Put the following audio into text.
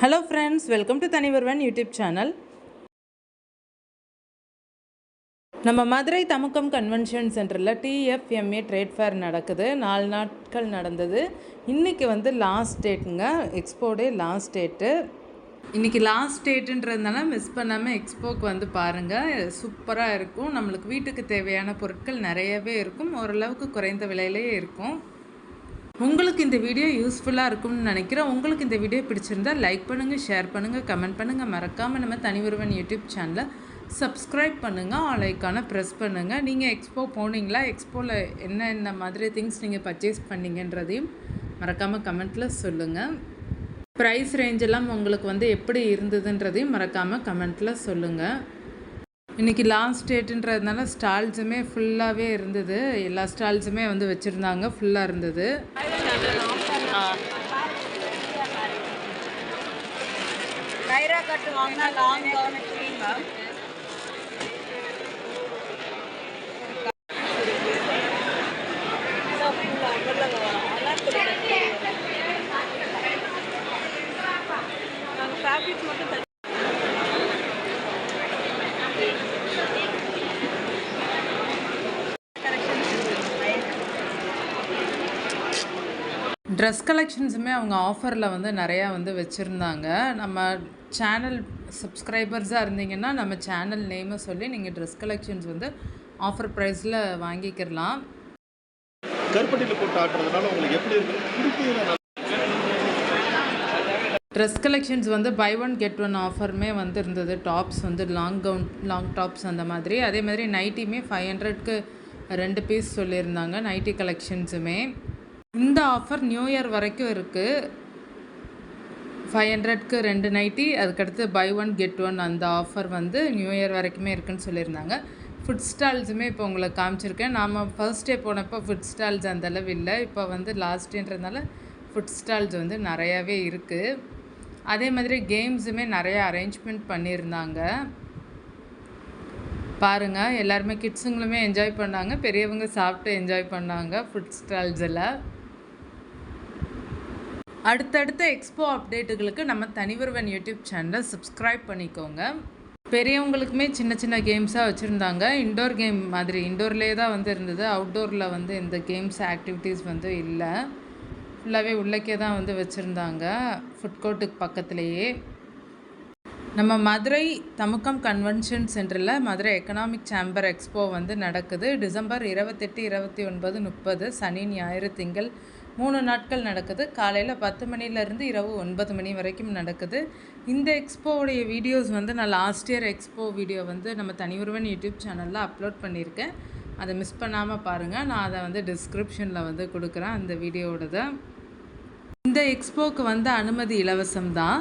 Hello friends welcome to தனிவர்வன் YouTube channel நம்ம மதுரை தமுக்கம் convention சென்டரில் டிஎஃப்எம்ஏ ட்ரேட் ஃபேர் நடக்குது. நாலு நாட்கள் நடந்தது. இன்றைக்கி வந்து லாஸ்ட் டேட்டுங்க எக்ஸ்போ டே லாஸ்ட் டேட்டு இன்றைக்கி லாஸ்ட் டேட்டுன்றதுனால மிஸ் பண்ணாமல் எக்ஸ்போக்கு வந்து பாருங்கள் சூப்பராக இருக்கும். நம்மளுக்கு வீட்டுக்கு தேவையான பொருட்கள் நிறையவே இருக்கும். ஓரளவுக்கு குறைந்த விலையிலேயே இருக்கும். உங்களுக்கு இந்த வீடியோ யூஸ்ஃபுல்லாக இருக்கும்னு நினைக்கிறேன். உங்களுக்கு இந்த வீடியோ பிடிச்சிருந்தா லைக் பண்ணுங்கள் ஷேர் பண்ணுங்கள் கமெண்ட் பண்ணுங்கள் மறக்காமல் நம்ம தனிவருவன் யூடியூப் சேனலை சப்ஸ்கிரைப் பண்ணுங்கள் ஆலைக்கான ப்ரெஸ் பண்ணுங்கள் நீங்கள் எக்ஸ்போ போனீங்களா? எக்ஸ்போவில் என்னென்ன மாதிரி திங்ஸ் நீங்கள் பர்ச்சேஸ் பண்ணீங்கன்றதையும் மறக்காமல் கமெண்ட்டில் சொல்லுங்கள் ப்ரைஸ் ரேஞ்செல்லாம் உங்களுக்கு வந்து எப்படி இருந்ததுன்றதையும் மறக்காமல் கமெண்ட்டில் சொல்லுங்கள் இன்றைக்கி லாஸ்ட் டேட்டுன்றதுனால ஸ்டால்ஸுமே ஃபுல்லாகவே இருந்தது. எல்லா ஸ்டால்ஸுமே வந்து வச்சுருந்தாங்க ஃபுல்லாக இருந்தது. கைரா கட்டு வாங்கினா லாங் கவுன் ட்ரெஸ் கலெக்ஷன்ஸுமே அவங்க ஆஃபரில் வந்து நிறையா வந்து வச்சுருந்தாங்க. நம்ம சேனல் சப்ஸ்கிரைபர்ஸாக இருந்தீங்கன்னா நம்ம சேனல் நேமை சொல்லி நீங்கள் ட்ரெஸ் கலெக்ஷன்ஸ் வந்து ஆஃபர் ப்ரைஸில் வாங்கிக்கிடலாம். கருப்பட்டியில் போட்டு ஆட்டுறதுனால உங்களுக்கு எப்படி இருக்கு? பிடிக்குது ட்ரெஸ் கலெக்ஷன்ஸ் வந்து பை ஒன் கெட் ஒன் ஆஃபருமே வந்து இருந்தது. டாப்ஸ் வந்து லாங் கவுன் லாங் டாப்ஸ் அந்த மாதிரி. அதே மாதிரி நைட்டியுமே ஃபைவ் ஹண்ட்ரட்க்கு ரெண்டு பீஸ் சொல்லியிருந்தாங்க நைட்டி கலெக்ஷன்ஸுமே இந்த ஆஃபர் நியூ இயர் வரைக்கும் இருக்குது ஃபைவ் ஹண்ட்ரட்க்கு ரெண்டு நைட்டி அதுக்கடுத்து பை ஒன் கெட் ஒன் அந்த ஆஃபர் வந்து நியூ இயர் வரைக்குமே இருக்குன்னு சொல்லியிருந்தாங்க. ஃபுட் ஸ்டால்ஸுமே இப்போ உங்களுக்கு காமிச்சிருக்கேன். நாம் ஃபர்ஸ்ட் டே போனப்போ ஃபுட் ஸ்டால்ஸ் அந்த அளவு இல்லை. இப்போ வந்து லாஸ்ட் டேன்றதுனால ஃபுட் ஸ்டால்ஸ் வந்து நிறையாவே இருக்குது அதே மாதிரி கேம்ஸுமே நிறையா அரேஞ்ச்மெண்ட் பண்ணியிருந்தாங்க. பாருங்கள் எல்லாருமே கிட்ஸுங்களுமே என்ஜாய் பண்ணாங்க. பெரியவங்க சாப்பிட்டு என்ஜாய் பண்ணாங்க ஃபுட் ஸ்டால்ஸில் அடுத்தடுத்த எக்ஸ்போ அப்டேட்டுகளுக்கு நம்ம தனிவருவன் யூடியூப் சேனலை சப்ஸ்கிரைப் பண்ணிக்கோங்க. பெரியவங்களுக்குமே சின்ன சின்ன கேம்ஸாக வச்சுருந்தாங்க. இன்டோர் கேம் மாதிரி இன்டோர்லேயே தான் வந்து இருந்தது. அவுட்டோரில் வந்து இந்த கேம்ஸ் ஆக்டிவிட்டீஸ் வந்து இல்லை. ஃபுல்லாகவே உள்ளக்கே தான் வந்து வச்சுருந்தாங்க. ஃபுட் கோர்ட்டுக்கு பக்கத்துலேயே. நம்ம மதுரை தமுக்கம் கன்வென்ஷன் சென்டரில் மதுரை எக்கனாமிக் சேம்பர் எக்ஸ்போ வந்து நடக்குது. டிசம்பர் இருபத்தெட்டு இருபத்தி ஒன்பது முப்பது சனி ஞாயிறு திங்கள் மூணு நாட்கள் நடக்குது. காலையில் பத்து மணிலேருந்து இரவு ஒன்பது மணி வரைக்கும் நடக்குது. இந்த எக்ஸ்போவுடைய வீடியோஸ் வந்து நான் லாஸ்ட் இயர் எக்ஸ்போ வீடியோ வந்து நம்ம தனியுருவன் யூடியூப் சேனலில் அப்லோட் பண்ணியிருக்கேன். அதை மிஸ் பண்ணாமல் பாருங்கள் நான் அதை வந்து டிஸ்கிரிப்ஷனில் வந்து கொடுக்குறேன் அந்த வீடியோவோடதை. இந்த எக்ஸ்போக்கு வந்து அனுமதி இலவசம் தான்